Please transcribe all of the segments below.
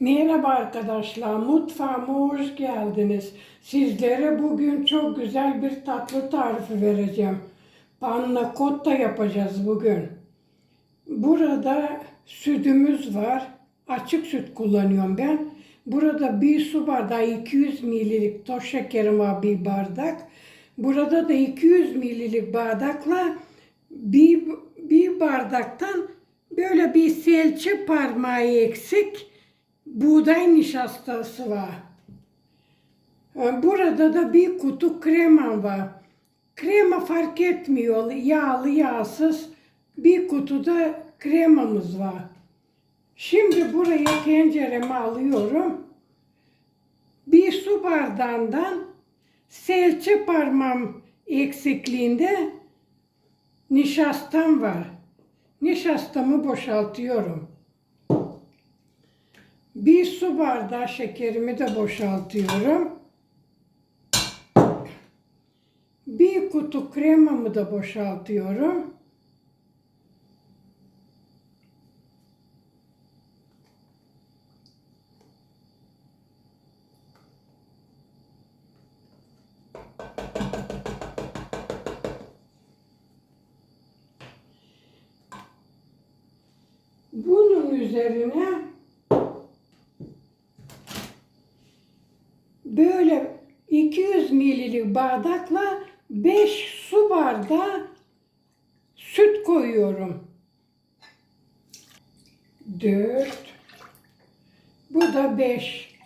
Merhaba arkadaşlar, mutfağıma hoş geldiniz. Sizlere bugün çok güzel bir tatlı tarifi vereceğim. Panna cotta yapacağız bugün. Burada sütümüz var. Açık süt kullanıyorum ben. Burada bir su bardağı 200 ml'lik toz şekerim var bir bardak. Burada da 200 ml'lik bardakla bir, bir bardaktan böyle bir selçe parmağı eksik buğday nişastası var. Ee, Burada da bir kutu krema var. Krema fark etmiyor, yağlı yağsız bir kutuda kremamız var. Şimdi buraya tenceremi alıyorum. Bir su bardağından selçe parmağım eksikliğinde nişastam var. Nişastamı boşaltıyorum. Bir su bardağı şekerimi de boşaltıyorum. Bir kutu kremamı da boşaltıyorum. Bunun üzerine böyle 200 ml'lik bardakla 5 su bardağı süt koyuyorum. 4 Bu da 5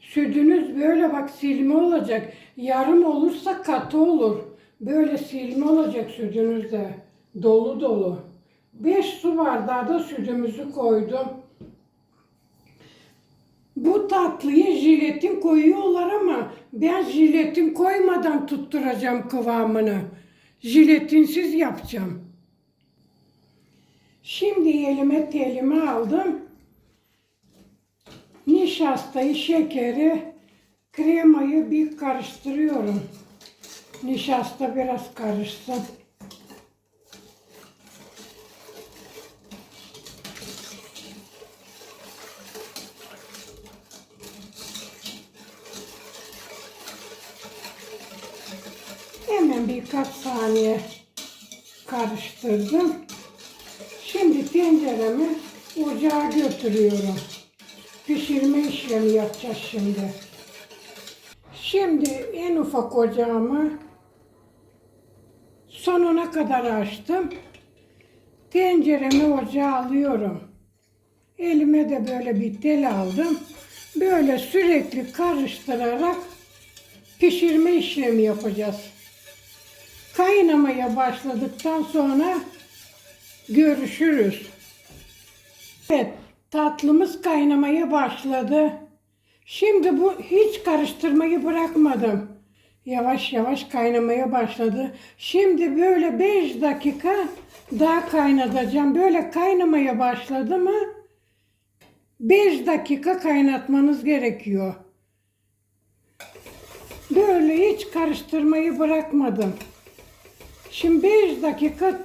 Sütünüz böyle bak silme olacak. Yarım olursa katı olur. Böyle silme olacak sütünüzde. Dolu dolu. 5 su bardağı da sütümüzü koydum. Bu tatlıyı jiletin koyuyorlar ama ben jiletin koymadan tutturacağım kıvamını. Jiletinsiz yapacağım. Şimdi elime telimi aldım. Nişastayı, şekeri, kremayı bir karıştırıyorum. Nişasta biraz karışsın. Hemen birkaç saniye karıştırdım. Şimdi tenceremi ocağa götürüyorum. Pişirme işlemi yapacağız şimdi. Şimdi en ufak ocağımı sonuna kadar açtım. Tenceremi ocağa alıyorum. Elime de böyle bir tel aldım. Böyle sürekli karıştırarak pişirme işlemi yapacağız. Kaynamaya başladıktan sonra görüşürüz. Evet, tatlımız kaynamaya başladı. Şimdi bu hiç karıştırmayı bırakmadım. Yavaş yavaş kaynamaya başladı. Şimdi böyle 5 dakika daha kaynatacağım. Böyle kaynamaya başladı mı 5 dakika kaynatmanız gerekiyor. Böyle hiç karıştırmayı bırakmadım. Şimdi 5 dakika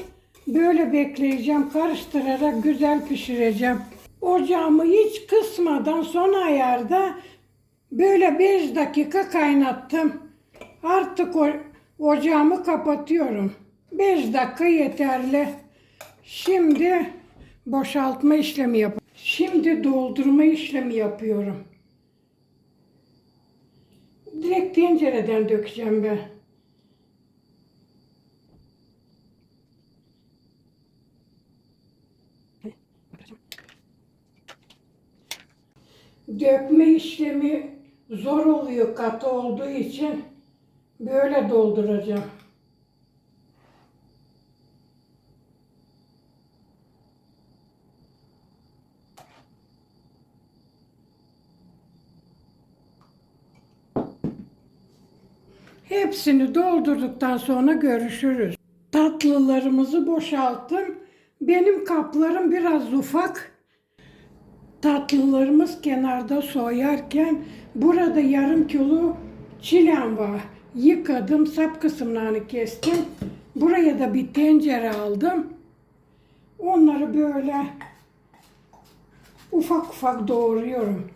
böyle bekleyeceğim. Karıştırarak güzel pişireceğim. Ocağımı hiç kısmadan son ayarda böyle 5 dakika kaynattım. Artık o, ocağımı kapatıyorum. 5 dakika yeterli. Şimdi boşaltma işlemi yap. Şimdi doldurma işlemi yapıyorum. Direkt tencereden dökeceğim ben. Dökme işlemi zor oluyor katı olduğu için böyle dolduracağım. Hepsini doldurduktan sonra görüşürüz. Tatlılarımızı boşalttım. Benim kaplarım biraz ufak. Tatlılarımız kenarda soyarken burada yarım kilo çilem var. Yıkadım, sap kısımlarını kestim. Buraya da bir tencere aldım. Onları böyle ufak ufak doğruyorum.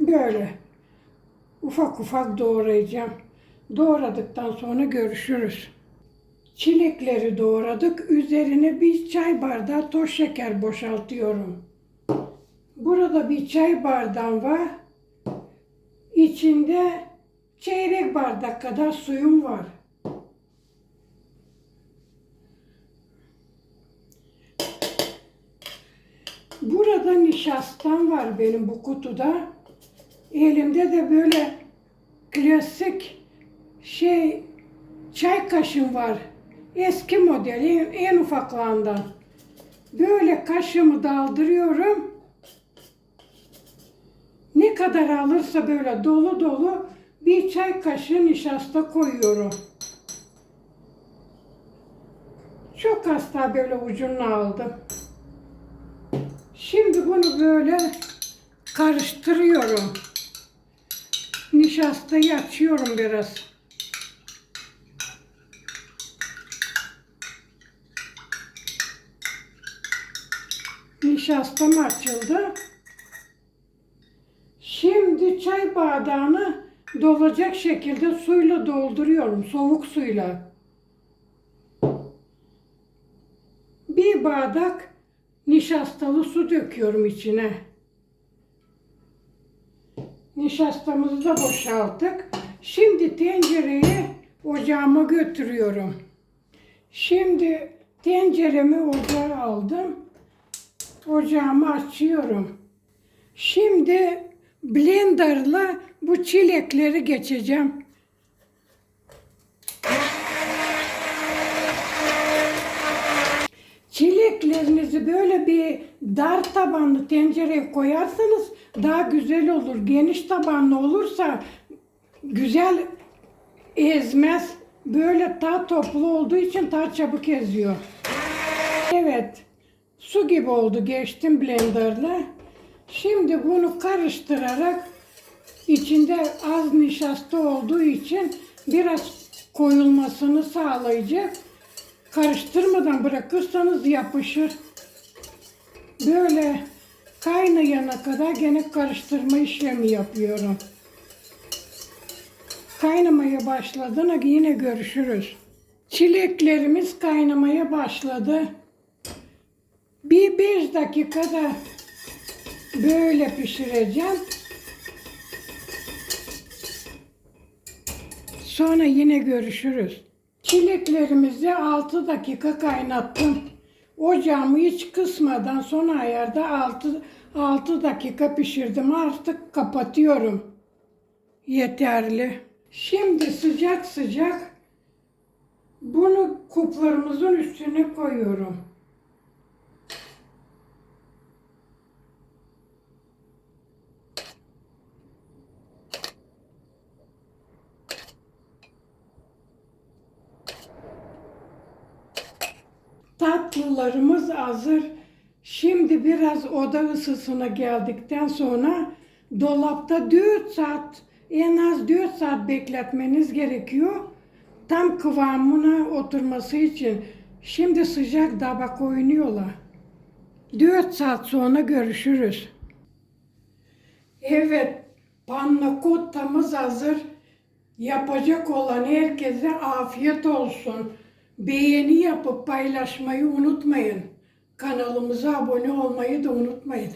Böyle ufak ufak doğrayacağım. Doğradıktan sonra görüşürüz. Çilekleri doğradık. Üzerine bir çay bardağı toz şeker boşaltıyorum. Burada bir çay bardağım var. İçinde çeyrek bardak kadar suyum var. Burada nişastam var benim bu kutuda. Elimde de böyle klasik şey çay kaşığım var. Eski modeli en ufaklarından. Böyle kaşığımı daldırıyorum. Ne kadar alırsa böyle dolu dolu bir çay kaşığı nişasta koyuyorum. Çok az daha böyle ucunu aldım. Şimdi bunu böyle karıştırıyorum. Nişastayı açıyorum biraz. Nişastam açıldı. Şimdi çay bardağını dolacak şekilde suyla dolduruyorum. Soğuk suyla. Bir bardak nişastalı su döküyorum içine. Nişastamızı da boşalttık. Şimdi tencereyi ocağıma götürüyorum. Şimdi tenceremi ocağa aldım. Ocağımı açıyorum. Şimdi blenderla bu çilekleri geçeceğim. Çileklerinizi böyle bir dar tabanlı tencereye koyarsanız daha güzel olur. Geniş tabanlı olursa güzel ezmez. Böyle daha toplu olduğu için daha çabuk eziyor. Evet. Su gibi oldu. Geçtim blenderla. Şimdi bunu karıştırarak içinde az nişasta olduğu için biraz koyulmasını sağlayacak. Karıştırmadan bırakırsanız yapışır. Böyle kaynayana kadar gene karıştırma işlemi yapıyorum. Kaynamaya başladığına yine görüşürüz. Çileklerimiz kaynamaya başladı. Bir beş dakikada böyle pişireceğim. Sonra yine görüşürüz. Çileklerimizi 6 dakika kaynattım. Ocağımı hiç kısmadan son ayarda 6, 6 dakika pişirdim. Artık kapatıyorum. Yeterli. Şimdi sıcak sıcak bunu kuplarımızın üstüne koyuyorum. Tatlılarımız hazır. Şimdi biraz oda ısısına geldikten sonra dolapta 4 saat en az 4 saat bekletmeniz gerekiyor. Tam kıvamına oturması için. Şimdi sıcak tabak oynuyorlar. 4 saat sonra görüşürüz. Evet, panna cottamız hazır. Yapacak olan herkese afiyet olsun. Beğeni yapıp paylaşmayı unutmayın. Kanalımıza abone olmayı da unutmayın.